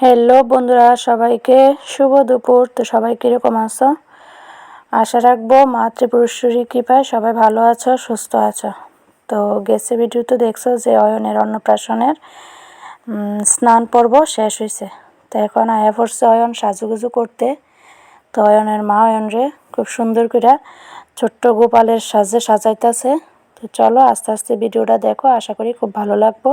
Hello বন্ধুরা, সবাইকে শুভ দুপুর। তো সবাই কীরকম আছো? আশা রাখব মাতৃপুরুষের কৃপায় সবাই ভালো আছো, সুস্থ আছো। তো গেছে ভিডিও তো দেখছ যে অয়নের অন্নপ্রাশনের স্নান পর্ব শেষ হয়েছে তো এখন আয়া পড়ছে অয়ন সাজুগুজু করতে। তো অয়নের মা অয়নরে খুব সুন্দর করে ছোট্ট গোপালের সাজে সাজাইতেছে। তো চলো আস্তে আস্তে ভিডিওটা দেখো, আশা করি খুব ভালো লাগবো।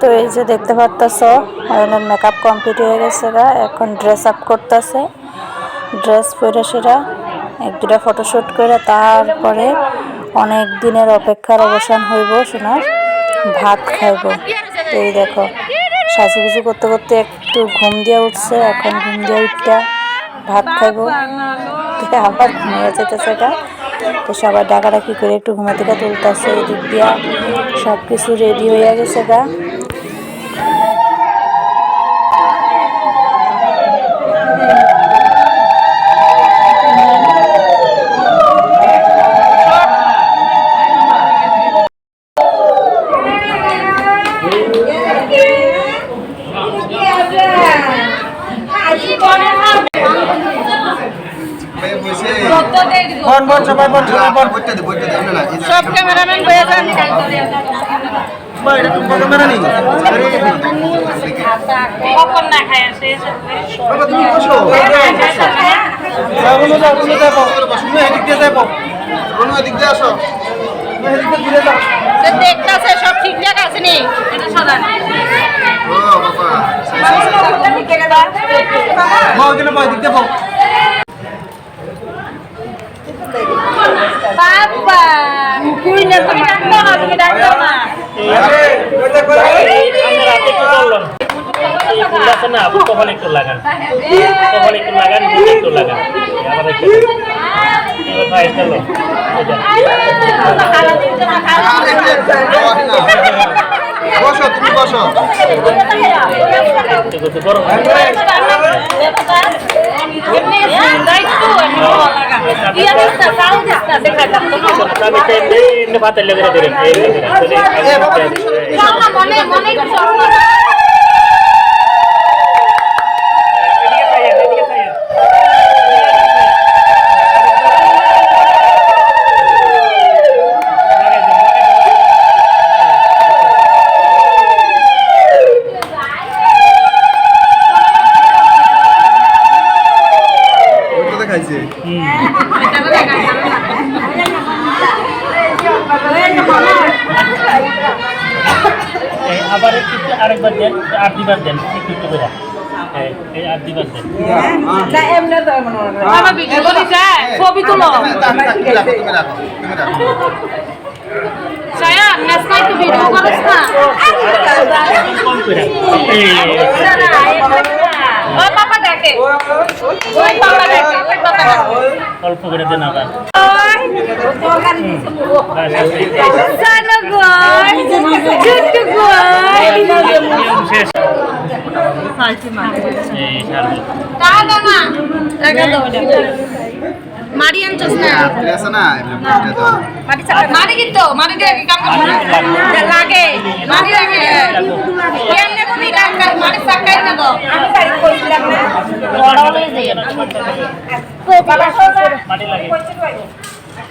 তো এই যে দেখতে পারতেছ, অয়নের মেকআপ কমপ্লিট হয়ে গেছে গা, এখন ড্রেস আপ করতেছে। ড্রেস পরে সেটা এক দুটা ফটোশ্যুট করে তারপরে অনেক দিনের অপেক্ষার অবসান হইব শোনার ভাত খাইব। এই দেখো, সাজুগুজু করতে করতে একটু ঘুম দিয়ে উঠছে, এখন ঘুম দিয়ে উঠটা ভাত খাইব। আবার ঘুমিয়ে যেতেছে এটা তো সবাই ডাকাডাকি করে একটু ঘুমা থেকে তুলতেছে এদিক দিয়া সব কিছু রেডি হয়ে গেছে গা। বন বন সবাই বন সবাই বন সব ক্যামেরাম্যান হয়ে যান। ভাই, এটা তো ক্যামেরা নেই। কখন না খায় আসে বাবা তুমি বসো। যাও বলো যাও বলো যাব তুমি এদিক দিয়ে যাব কোনো এদিক দিয়ে আসো। তুমি দেখতেছে সব ঠিকঠাক আছে নি? এটা সদান বউ এখানে বউ এদিক দিয়ে বউ বাবা কুই না তুমি ডাকতো না তুমি ডাকতো না আছে না আপু কপাল একটু লাগান কপাল একটু লাগান বুকে একটু লাগান আবার একটু এবার ভাই চলো বসো তুমি বসো একটু একটু আরেকবার দেন আর দুবার দেন একটু একটু করে এই, এই আর দুবার দেন বাবা ভিডিও করিছে ছবি তুলো তুমি রাখো তুমি রাখো তুমি রাখো ছায়া নেসমাই তো ভিডিও করিস না কম করে এই ও পাপা দেখে ওই পাপা দেখে ওই পাপা দেখে অল্প করে দেন আবার Sana boy, cucu boy. ঠিক আছে না do.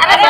Aku cari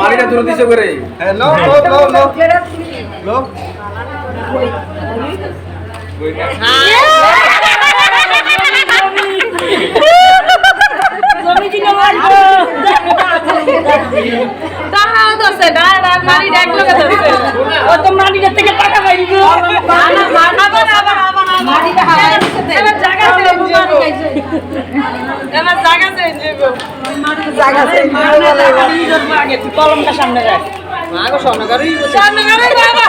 মারিটা ধরে দিছে করে হ্যালো কলমটা সামনে রাখ। মা গো স্বর্ণকারই স্বর্ণকারই বাবা